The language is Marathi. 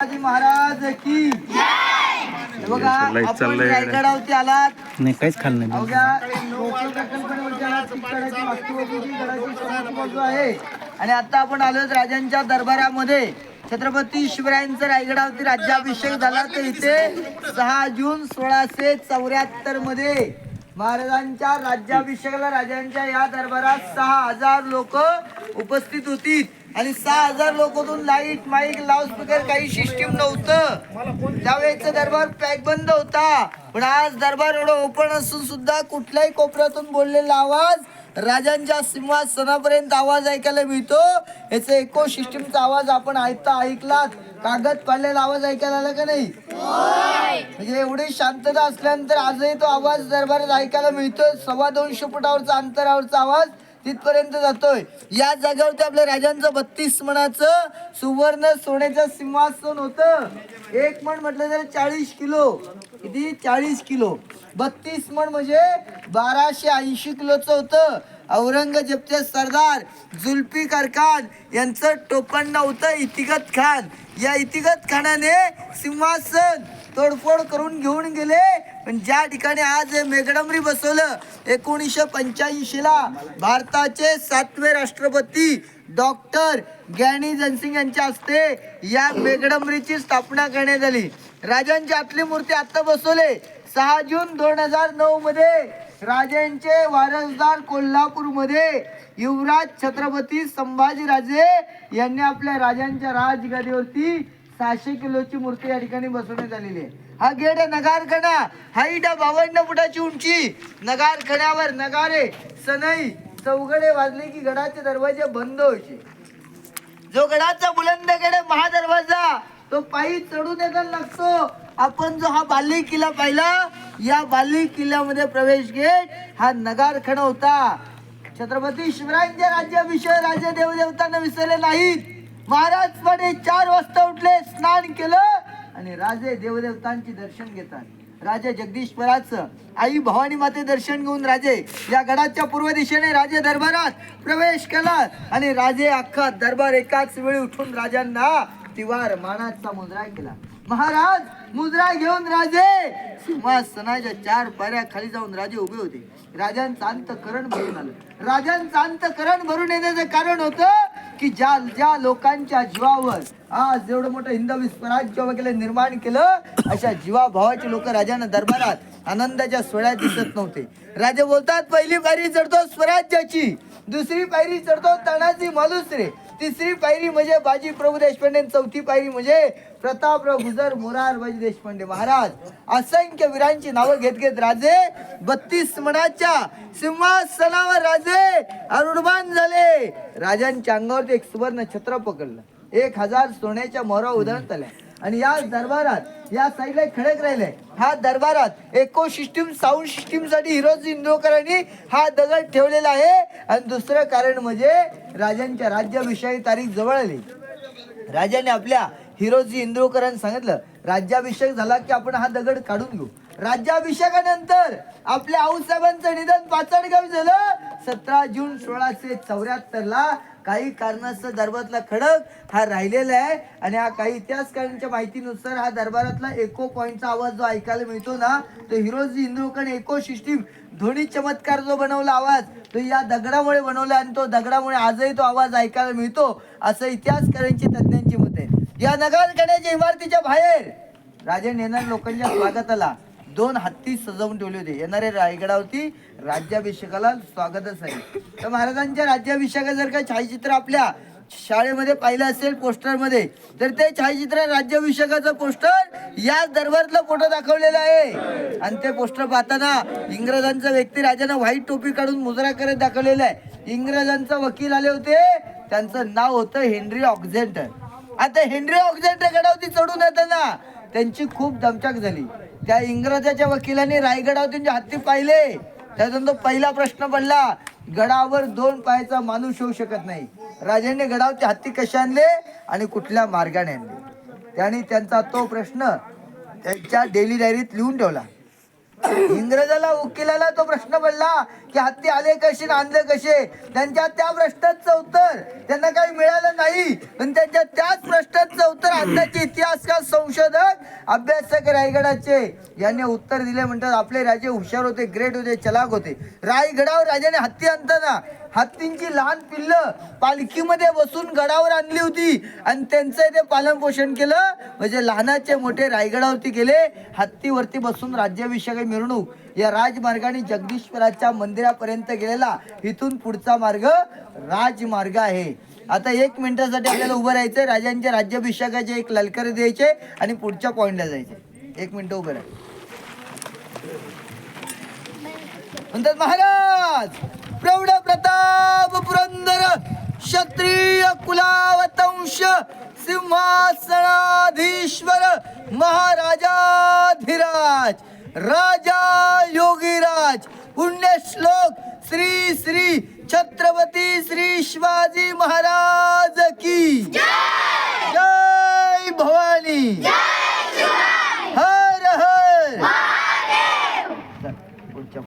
शिवाजी महाराज की बघा आपण. रायगडावरती नाही काहीच खाल्लं नाही. बाजू आहे. आणि आता आपण आलोय राजांच्या दरबारामध्ये. छत्रपती शिवरायांचा रायगडावरती राज्याभिषेक झाला. तर इथे सहा जून सोळाशे चौऱ्याहत्तरमध्ये महाराजांच्या राज्याभिषेकाला राजांच्या या दरबारात सहा हजार लोक उपस्थित होती. आणि सहा हजार लोकांतून लाइट माईक लाऊडस्पीकर काही सिस्टीम नव्हतं. त्यावेळेचा दरबार पॅक बंद होता. पण आज दरबार एवढं ओपन असून सुद्धा कुठल्याही कोपऱ्यातून बोललेला आवाज राजांच्या सिंहासनापर्यंत आवाज ऐकायला मिळतो. याचा इको सिस्टीमचा आवाज आपण ऐकता ऐकलात कागद पाडलेला आवाज ऐकायला आला का नाही? म्हणजे एवढी शांतता असल्यानंतर आजही तो आवाज दरबारात ऐकायला मिळतोय सव्वा दोनशे फुटावरचा अंतरावरचा आवाज तिथपर्यंत जातोय. या जागेवरती आपल्या राजांचं बत्तीस मणाचं सुवर्ण सोन्याचं सिंहासन होतं. एक मण म्हटलं तर चाळीस किलो. किती? चाळीस किलो. बत्तीस मण म्हणजे बाराशे ऐंशी किलोचं होतं औरंगजेबचे सरदार जुल्फिकार खान यांचं टोपण नव्हतं इतिगत खान. या इतिगत खानाने सिंहासन तोडफोड करून घेऊन गेले. पण ज्या ठिकाणी आज हे मेघडंबरी बसवलं एकोणीसशे पंच्याऐंशीला भारताचे सातवे राष्ट्रपती डॉक्टर ज्ञानी जनसिंग यांच्या हस्ते या मेघडंबरीची स्थापना करण्यात आली. राजांची आतली मूर्ती आत्ता बसवले. सहा जून दोन हजार नऊ मध्ये राजांचे वारसदार कोल्हापूरमध्ये युवराज छत्रपती संभाजीराजे यांनी आपल्या राजांच्या राजगादीवरती सहाशे किलोची मूर्ती या ठिकाणी बसवण्यात आलेली आहे. हा गेट आहे नगारखणा हाईट आहे बावन्न फुटाची उंची. नगारखण्यावर नगारे सनई चौघडे वाजले की गडाचे दरवाजे बंद व्हायचे जो गडाचा बुलंद गड महादरवाजा. तो पायी चढून येताना लागतो. आपण जो हा बाली किल्ला पाहिला या बाली किल्ल्यामध्ये प्रवेश घेत हा नगारखणा होता. छत्रपती शिवरायांच्या राज्याभिषयक राजे देवदेवतांना विसरले नाहीत. महाराज पडे चार वाजता उठले स्नान केलं आणि राजे देवदेवतांची दर्शन घेतात. राजे जगदीश्वराचं आई भवानी माते दर्शन घेऊन राजे या गडाच्या पूर्व दिशेने राजे दरबारात प्रवेश केला आणि राजे अख्खा दरबार एकाच वेळी उठून राजांना तिवार मानाचा मुद्रा केला. महाराज मुद्रा घेऊन राजे. सिंहासनाच्या चार पाऱ्या खाली जाऊन राजे उभे होते. राजांचं अंतकरण भरून आलं. राजांचं अंतकरण भरून येण्याचं कारण होतं की ज्या ज्या लोकांच्या जीवावर आज जेवढं मोठं हिंदवी स्वराज्य वगैरे निर्माण केलं अशा जीवाभावाचे लोक राजांना दरबारात आनंदाच्या सोहळ्यात दिसत नव्हते. राजे बोलतात पहिली पायरी चढतो स्वराज्याची दुसरी पायरी चढतो तणाची मालुसरे. तिसरी पायरी म्हणजे बाजी प्रभू देशपांडे चौथी पायरी म्हणजे प्रतापराव गुजर मोरारबाजी देशपांडे महाराज. असंख्य वीरांची नावं घेत घेत राजे बत्तीस मनाच्या सिंहासनावर राजे अरुणबान झाले. राजांच्या अंगावरती एक सुवर्ण छत्र पकडलं. एक हजार सोन्याच्या मोहरा उधळत आल्या आणि या दरबारात या साईडला खडक राहिले हा दरबारात इको सिस्टीम साऊंड सिस्टीमसाठी हिरोजी इंदोकरांनी हा दगड ठेवलेला आहे. आणि दुसरं कारण म्हणजे राजांच्या राज्याभिषेक तारीख जवळ आली. राजाने आपल्या हिरोजी इंद्रोकरांनी सांगितलं राज्याभिषेक झाला की आपण हा दगड काढून घेऊ. राज्याभिषेकानंतर आपल्या आऊसाहेबांचं निधन पाचडगाव झालं. सतरा जून सोळाशे चौऱ्याहत्तर ला काही कारणास्तव दरबारातला खडक हा राहिलेला आहे. आणि हा काही इतिहासकारांच्या माहितीनुसार हा दरबारातला एको पॉईंटचा आवाज जो ऐकायला मिळतो ना तो हिरोजी इंद्रोकन एको सिस्टीम ध्वनी चमत्कार जो बनवला आवाज तो या दगडामुळे बनवला आणि तो दगडामुळे आजही तो आवाज ऐकायला मिळतो असं इतिहासकारांची तज्ज्ञांची मत. आहे या नगरकड्याच्या इमारतीच्या बाहेर राजे येणाऱ्या लोकांच्या स्वागताला दोन हत्ती सजवून ठेवले होते. येणारे रायगडावरती राज्याभिषेकाला स्वागतच आहे. तर महाराजांच्या राज्याभिषेका जर का छायाचित्र आपल्या शाळेमध्ये पाहिलं असेल पोस्टरमध्ये तर ते छायाचित्र राज्याभिषेकाचं पोस्टर या दरबारातलं फोटो दाखवलेलं आहे. आणि ते पोस्टर पाहताना इंग्रजांचा व्यक्ती राजाने व्हाईट टोपी काढून मुजरा करत दाखवलेला आहे. इंग्रजांचा वकील आले होते. त्यांचं नाव होतं हेनरी ऑक्झेंटर. आता हेनरी ऑक्झेंटर गडावरती चढून येताना त्यांची खूप दमचक झाली. त्या इंग्रजाच्या वकिलांनी रायगडावरून जे हत्ती पाहिले त्यातून तो पहिला प्रश्न पडला गडावर दोन पायाचा माणूस होऊ शकत नाही. राजाने गडावरचे हत्ती कसे आणले आणि कुठल्या मार्गाने आणले? त्यांनी त्यांचा तो प्रश्न त्यांच्या डेली डायरीत लिहून ठेवला. इंग्रजाला वकिलाला तो प्रश्न पडला की हत्ती आले कसे आणले कसे? त्यांच्या त्या प्रश्नाचं उत्तर त्यांना काही मिळालं नाही. पण त्यांच्या त्याच प्रश्न तर आताचे इतिहासकार संशोधक अभ्यासक रायगडाचे यांनी उत्तर दिले. म्हणतात आपले राजे हुशार होते ग्रेट होते चलाक होते. रायगडावर राजाने हत्ती आणताना हत्तींची लहान पिल्लं पालखीमध्ये बसून गडावर आणली होती. आणि त्यांचं ते पालन पोषण केलं. म्हणजे लहानाचे मोठे रायगडावरती गेले. हत्तीवरती बसून राज्याभिषेक मिरवणूक. या राजमार्गाने जगदीश्वराच्या मंदिरापर्यंत गेलेला इथून पुढचा मार्ग राजमार्ग आहे. आता एक मिनिटासाठी आपल्याला उभं राहायचंय. राजांच्या राज्याभिषेकाचे एक ललकर द्यायचे आणि पुढच्या पॉईंटला जायचे. एक मिनिट उभं राहा. म्हणतात महाराज प्रौढ प्रताप पुरंदर क्षत्रिय कुलावतंश सिंहासनाधीश्वर महाराजाधिराज राजा योगीराज पुण्यश्लोक श्री श्री छत्रपती श्री शिवाजी महाराज की जय! भवानी!